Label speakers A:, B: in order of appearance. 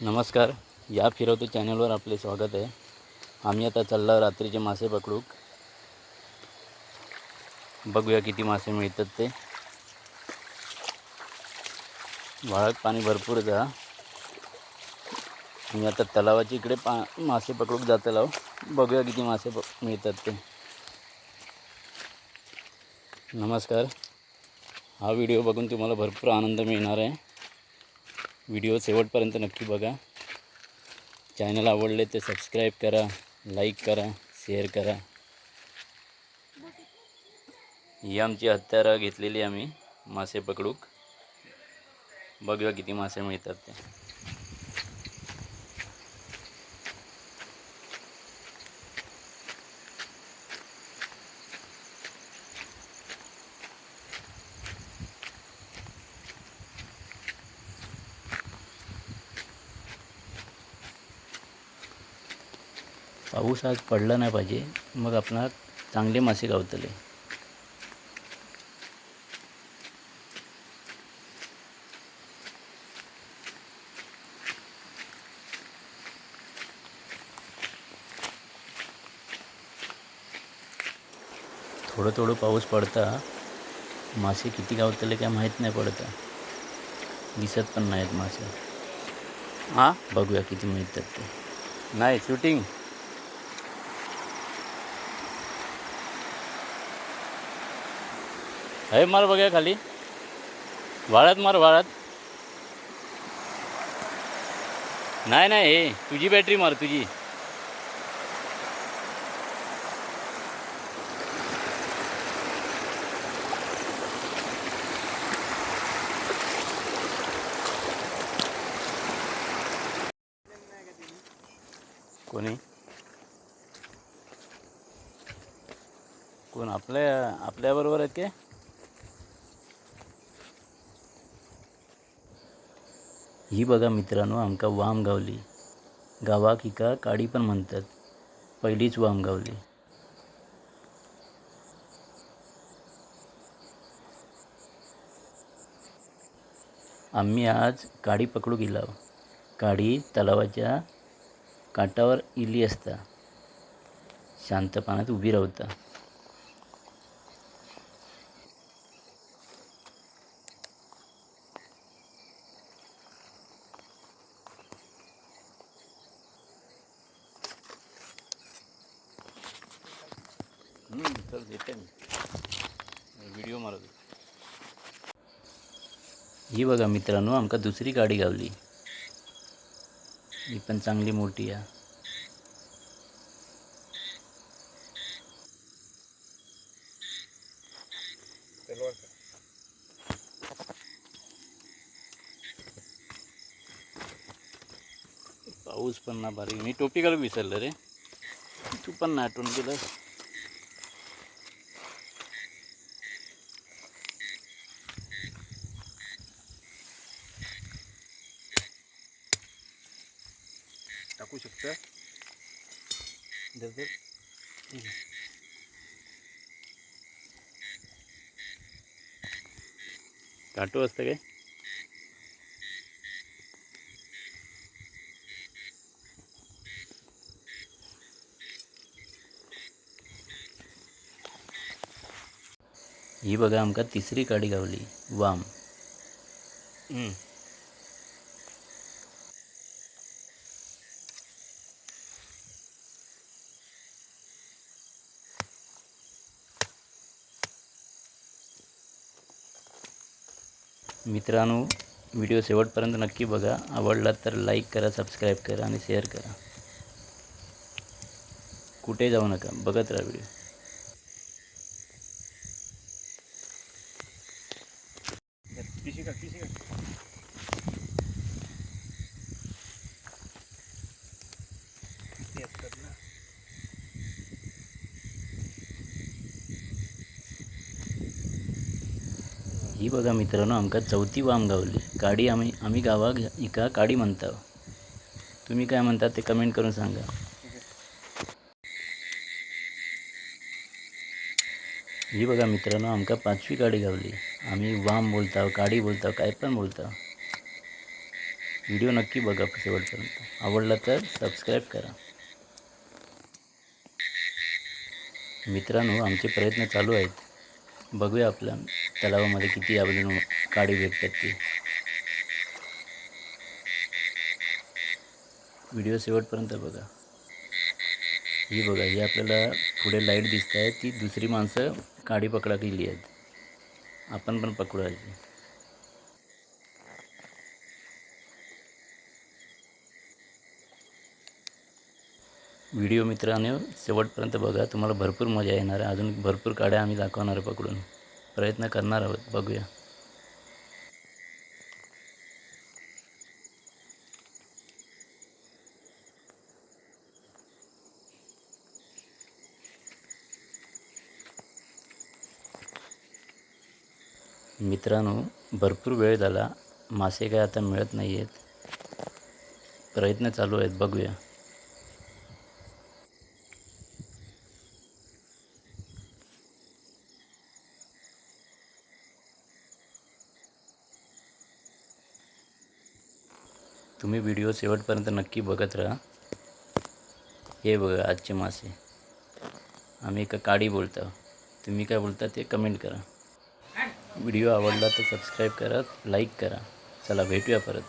A: नमस्कार. या फिरवतो चॅनलवर आपले स्वागत आहे. आम्ही आता चालला रात्रीचे मासे पकडूक. बघूया किती मासे मिळतात ते. वाळक पाणी भरपूर जा. मी आता तलावाच्या इकडे पा मासे पकडूक लाव बघूया किती मासे प मिळतात ते. नमस्कार. हा व्हिडिओ बघून तुम्हाला भरपूर आनंद मिळणार आहे. व्हिडिओ शेवटपर्यंत नक्की बघा. चॅनल आवडले तर सबस्क्राईब करा लाईक करा शेअर करा. ही आमची हत्यारं घेतलेली आम्ही मासे पकडूक. बघूया किती मासे मिळतात ते. पाऊस आज पडला नाही पाहिजे. मग आपणाला चांगले मासे गावतले. थोडं थोडं पाऊस पडता मासे किती गावतले काय माहीत नाही पडता. दिसत पण नाहीत मासे. हां? बघूया किती मिळतात ते. नाही शूटिंग आहे मार बघा खाली वाळत मार वाळत नाही नाही हे तुझी बॅटरी मार तुझी कोणी कोण आपल्या आपल्याबरोबर आहेत ही बघा मित्रांनो आमका वाम गावली. गावाक हिका काडी पण म्हणतात. पहिलीच वाम गावली. आम्ही आज काडी पकडू गेलो काडी तलावाच्या काटावर इली असता. शांत पाण्यात उभी राहता. चल येते मी व्हिडिओ मारत ही बघा मित्रांनो आमका दुसरी गाडी गावली. ही पण चांगली मोठी आहे. पाऊस पण ना भारी. मी टोपी घालून विसरलं रे. तू पण ना आठवण केलं.
B: टाकू शकता
A: दर दर. ठीक आहे. काटो असतं काय ही बघा आमका तिसरी काडी गावली वाम मित्रांनो व्हिडिओ शेवटपर्यंत नक्की बघा. आवडला तर लाईक करा सबस्क्राईब करा आणि शेअर करा. कुठे जाऊ नका बघत राहा व्हिडिओ
B: पिशी का पिशी का
A: ही बघा मित्रांनो आमका चौथी वाम गावली. काडी आम्ही आम्ही गावाक एका काडी म्हणता तुम्ही काय म्हणतात ते कमेंट करून सांगा. ही बघा मित्रांनो आमका पाचवी काडी गावली. आम्ही वाम बोलता काडी बोलताव काय पण बोलता व्हिडिओ नक्की बघा शेवटपर्यंत. आवडला तर सबस्क्राईब करा. मित्रांनो आमचे प्रयत्न चालू आहेत. बघूया आपल्या तलावामध्ये किती आपल्याला काडी भेटतात ती. व्हिडिओ शेवटपर्यंत बघा. ही बघा ही आपल्याला पुढे लाइट दिसत आहे. ती दुसरी माणसं काडी पकडा गेली आहेत. आपण पण पकडायची व्हिडिओ मित्रांनो शेवटपर्यंत बघा. तुम्हाला भरपूर मजा येणार आहे. अजून भरपूर काड्या आम्ही दाखवणार आहे पकडून. प्रयत्न करणार आहोत. बघूया. मित्रांनो भरपूर वेळ झाला. मासे काय आता मिळत नाही आहेत प्रयत्न चालू आहेत. बघूया. तुम्ही व्हिडिओ शेवटपर्यंत नक्की बघत राहा. हे बघा आजचे मासे. आम्ही एका काडी बोलतो. तुम्ही काय बोलता ते कमेंट करा. व्हिडिओ आवडला तर सबस्क्राईब करा लाईक करा. चला भेटूया परत.